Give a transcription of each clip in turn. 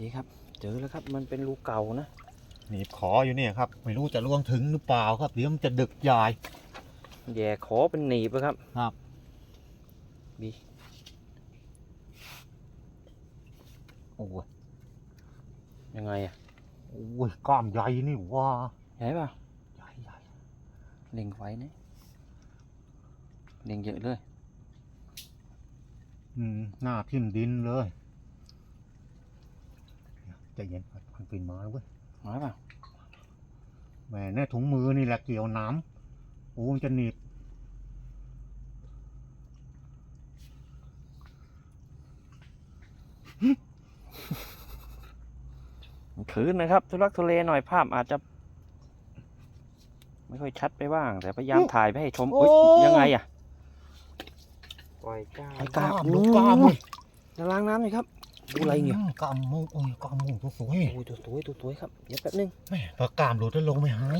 นี่ครับ เจอแล้วครับ มันเป็นรูเก่านะหนีบขออยู่เนี่ยครับ ไม่รู้จะล่วงถึงหรือเปล่าครับเดี๋ยวมันจะดึกใหญ่แย่ขอเป็นหนีบอะครับครับบีโอ้ยยังไงอะโอ้ยกล้ามใหญ่นี่ว่าใหญ่ป่ะใหญ่ใหญ่เล็งไว้นะเล็งเยอะเลย อืมหน้าทิ่มดินเลย ใจะเย็นมันปีนมาแล้วเว้ยน้อยป่ะแหมเนี่ยถุงมือนี่แหละเกี่ยวน้ำโอ้มันจะหนีบคืนนะครับ ทุลักทุเลหน่อยภาพอาจจะ ไม่ค่อยชัดไปบ้าง แต่พยายามถ่ายไปให้ชมอุ๊ยยังไงอะปล่อยกล้ามไอ้กล้ามดูกล้ามเลยจะล้างน้ำหน่อยครับ ดูอะไรเงี้ยมกล้ามมูโอ้ยกล้ามมูตัวสวยโอ้ยตัวสวยตัวสวยครับเดี๋ยวแป๊บนึงแม่พอกล้ามหลุดแล้วลงไม่หาย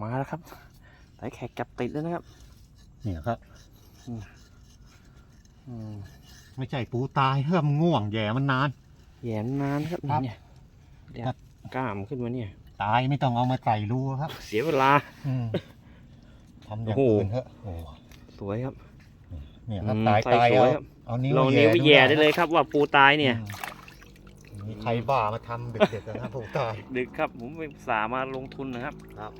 มาแล้วครับสายแขกจับติดแล้วนะครับเนี่ยครับอืมไม่ใช่ปูตายเฮ้ยมนง่วงแย่มันนานแหยมนานครับครับเนี่ยเดี๋ยวครับกล้ามขึ้นมาเนี่ย ตายไม่ต้องเอามาใส่รูครับ เสียเวลาทำอย่างโอ้โหอื่นเถอะโอ้สวยครับ เนี่ยครับอืมตายใส่ตายสเอาวยครับเอานิ้วลองนิ้วไปแย่ได้เลยครับว่าปูตายเนี่ยอืมมีใครบ้ามาทำเด็กๆนะครับปูตายดึกครับผมไปสาห์มาลงทุนนะครับ ครับ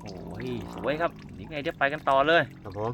โอ้ยสวยครับยังไงเดี๋ยวไปกันต่อเลย ครับผม